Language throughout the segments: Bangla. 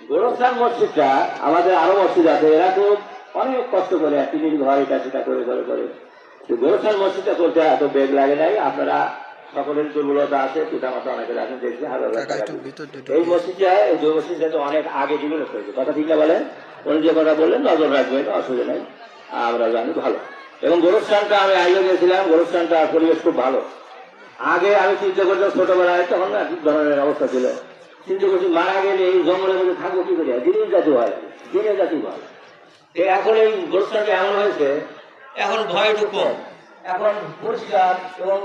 গোরস্থান মসজিদটা আমাদের আরও মসজিদ আছে। এরা তো অনেক কষ্ট করে টিনির ঘর এটা সেটা করে করে করে। গোরস্থান মসজিদটা করতে এত বেগ লাগে নাই। আপনারা সকলের দুর্বলতা আছে পিতা মাতা অনেকের আছেন দেখছি হাজার এই মসজিদটা এই মসজিদটা অনেক আগে জীবনে হয়েছে। কথা ঠিক না বলেন উনি যে কথা বললেন নজর রাখবেন অসুবিধা নেই। আমরা জানি ভালো। এবং গোরস্থানটা আমি আগে গেছিলাম গোরস্থানটা পরিবেশ খুব ভালো। আগে আমি চিন্তা করতাম ছোটবেলায় তখন না এক ধরনের অবস্থা ছিল। চিন্তা করছি মারা গেলে এই জঙ্গলের মধ্যে থাকব কি করে? দিনের জাতি হয় দিনের জাতি হয়। এখন এই গোরস্থানটা এমন হয়েছে এখন ভয় একটু কম এখন পরিষ্কার এবং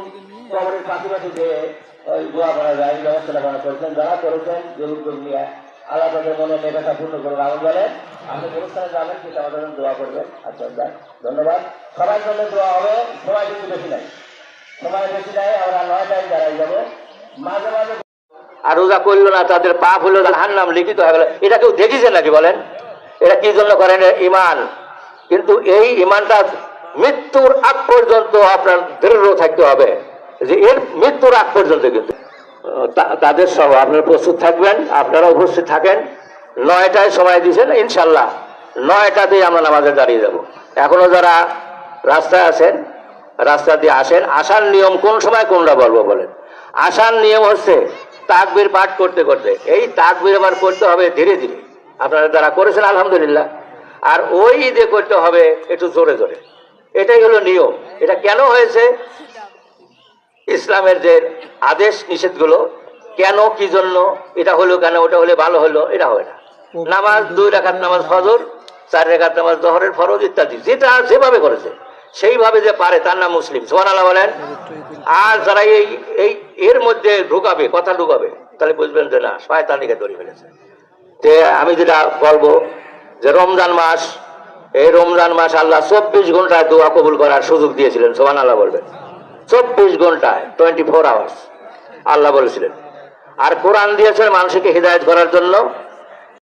কবরের পাশে পাশে যে ওই গোয়া করা যায় ব্যবস্থাটা করা করেছেন যারা করেছেন যে উদ্যোগ নিয়ে আল্লাহ তাদের মনে মেঘাটা পূর্ণ করে রাখুন বলে আপনি গোরস্থানে যাবেন সেটা আমাদের দোয়া করবেন। আচ্ছা ধন্যবাদ। সবার জন্য দোয়া হবে সময় কিন্তু বেশি নাই। আর রোজা করল না, তাদের পাপ হলো তার নাম লিখিত হয়ে গেল। এটা কেউ দেখেছে নাকি বলেন? এটা কি জন্য করেন? ইমান কিন্তু এই ইমানটা মৃত্যুর আগ পর্যন্ত আপনার দৃঢ় থাকতে হবে। যে এর মৃত্যুর আগ পর্যন্ত কিন্তু। তাদের সহ আপনারা প্রস্তুত থাকবেন, আপনারা উপস্থিত থাকেন। নয়টায় সময় দিয়েছেন ইনশাল্লাহ নয়টাতেই আমরা নামাজে দাঁড়িয়ে যাব। এখনও যারা রাস্তায় আছেন রাস্তা দিয়ে আসেন। আসার নিয়ম কোন সময় কোনটা বলব বলেন? আসার নিয়ম হচ্ছে তাকবির পাঠ করতে করতে। এই তাকবির আবার করতে হবে ধীরে ধীরে। আপনারা যারা করেছেন আলহামদুলিল্লাহ। আর ওই ঈদে করতে হবে একটু জোরে জোরে। এটাই হলো নিয়ম। এটা কেন হয়েছে? ইসলামের যে আদেশ নিষেধগুলো কেন কি জন্য এটা হলো কেন ওটা হলে ভালো হলো এটা হয় না। নামাজ দুই রাখাত নামাজ ফজর চার রেখাত নামাজ দহরের ফরজ ইত্যাদি। যেটা যেভাবে করেছে। সেইভাবে যে পারে, তার নাম মুসলিম। সোহান আল্লাহ বলেন, আর যারা এই এই, এর মধ্যে ঢুকাবে, কথা ঢুকাবে, তাহলে বুঝবেন যে না, শয়তানিকে ধরে ফেলেছে। তে আমি যেটা বলব, যে রমজান মাস, এই রমজান মাস আল্লাহ চব্বিশ ঘন্টায় দোয়া কবুল করার সুযোগ দিয়েছিলেন সোহান আল্লাহ বলবেন। চব্বিশ ঘন্টায় টোয়েন্টি ফোর আওয়ার্স আল্লাহ বলেছিলেন। আর কোরআন দিয়েছেন মানুষকে হৃদায়ত করার জন্য